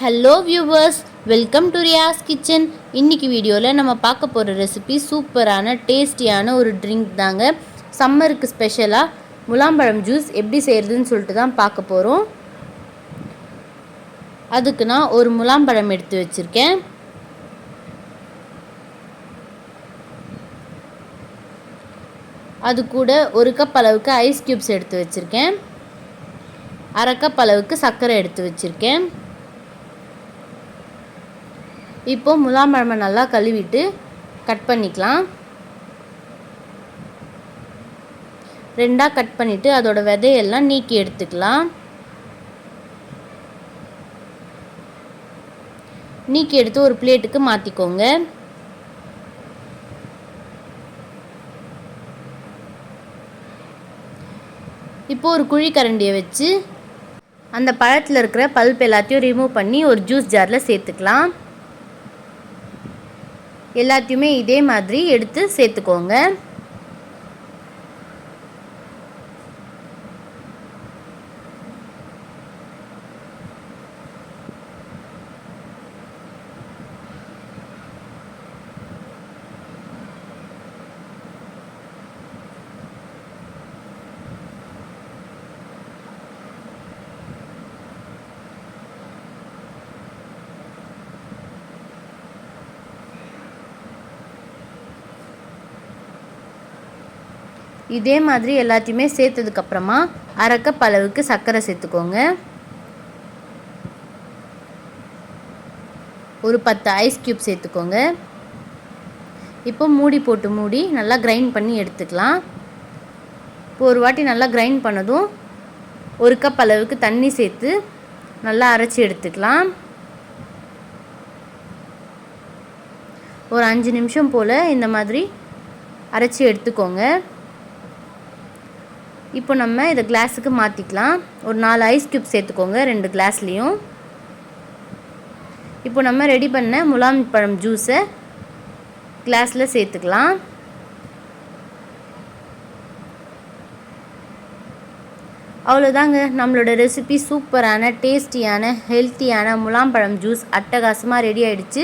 Hello viewers welcome to Riyaz kitchen இன்னைக்கு வீடியோவில் நம்ம பார்க்க போகிற ரெசிபி சூப்பரான டேஸ்டியான ஒரு ட்ரிங்க் தாங்க. சம்மருக்கு ஸ்பெஷலாக முலாம்பழம் ஜூஸ் எப்படி செய்கிறதுன்னு சொல்லிட்டு தான் பார்க்க போகிறோம் அதுக்கு நான் ஒரு முலாம்பழம் எடுத்து வச்சுருக்கேன். அது கூட ஒரு கப் அளவுக்கு ஐஸ் க்யூப்ஸ் எடுத்து வச்சுருக்கேன். அரை கப் அளவுக்கு சர்க்கரை எடுத்து வச்சுருக்கேன். இப்போ முலாம்பழமை நல்லா கழுவிட்டு கட் பண்ணிக்கலாம். ரெண்டாக கட் பண்ணிவிட்டு அதோட விதையெல்லாம் நீக்கி எடுத்துக்கலாம். நீக்கி எடுத்து ஒரு பிளேட்டுக்கு மாற்றிக்கோங்க இப்போ ஒரு குழி கரண்டியை வச்சு அந்த பழத்தில் இருக்கிற பல்ப் எல்லாத்தையும் ரிமூவ் பண்ணி ஒரு ஜூஸ் ஜாரில் சேர்த்துக்கலாம். எல்லாத்தையுமே இதே மாதிரி எடுத்து சேர்த்துக்கோங்க. இதே மாதிரி எல்லாத்தையுமே சேர்த்ததுக்கப்புறமா அரை கப் அளவுக்கு சர்க்கரை சேர்த்துக்கோங்க. ஒரு பத்து ஐஸ் க்யூப் சேர்த்துக்கோங்க. இப்போ மூடி போட்டு மூடி நல்லா கிரைண்ட் பண்ணி எடுத்துக்கலாம். இப்போ ஒரு வாட்டி நல்லா கிரைண்ட் பண்ணதும் ஒரு கப் அளவுக்கு தண்ணி சேர்த்து நல்லா அரைச்சி எடுத்துக்கலாம். ஒரு அஞ்சு நிமிஷம் போல் இந்த மாதிரி அரைச்சி எடுத்துக்கோங்க. இப்போ நம்ம இதை கிளாஸுக்கு மாற்றிக்கலாம் ஒரு நாலு ஐஸ் க்யூப் சேர்த்துக்கோங்க ரெண்டு கிளாஸ்லேயும் இப்போ நம்ம ரெடி பண்ண முலாம் பழம் ஜூஸை கிளாஸில் சேர்த்துக்கலாம். அவ்வளோதாங்க நம்மளோட ரெசிபி சூப்பரான டேஸ்டியான ஹெல்த்தியான முலாம்பழம் ஜூஸ் அட்டகாசமாக ரெடி ஆகிடுச்சு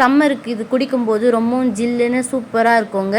சம்மருக்கு இது குடிக்கும்போது ரொம்பவும் ஜில்லுன்னு சூப்பராக இருக்குங்க.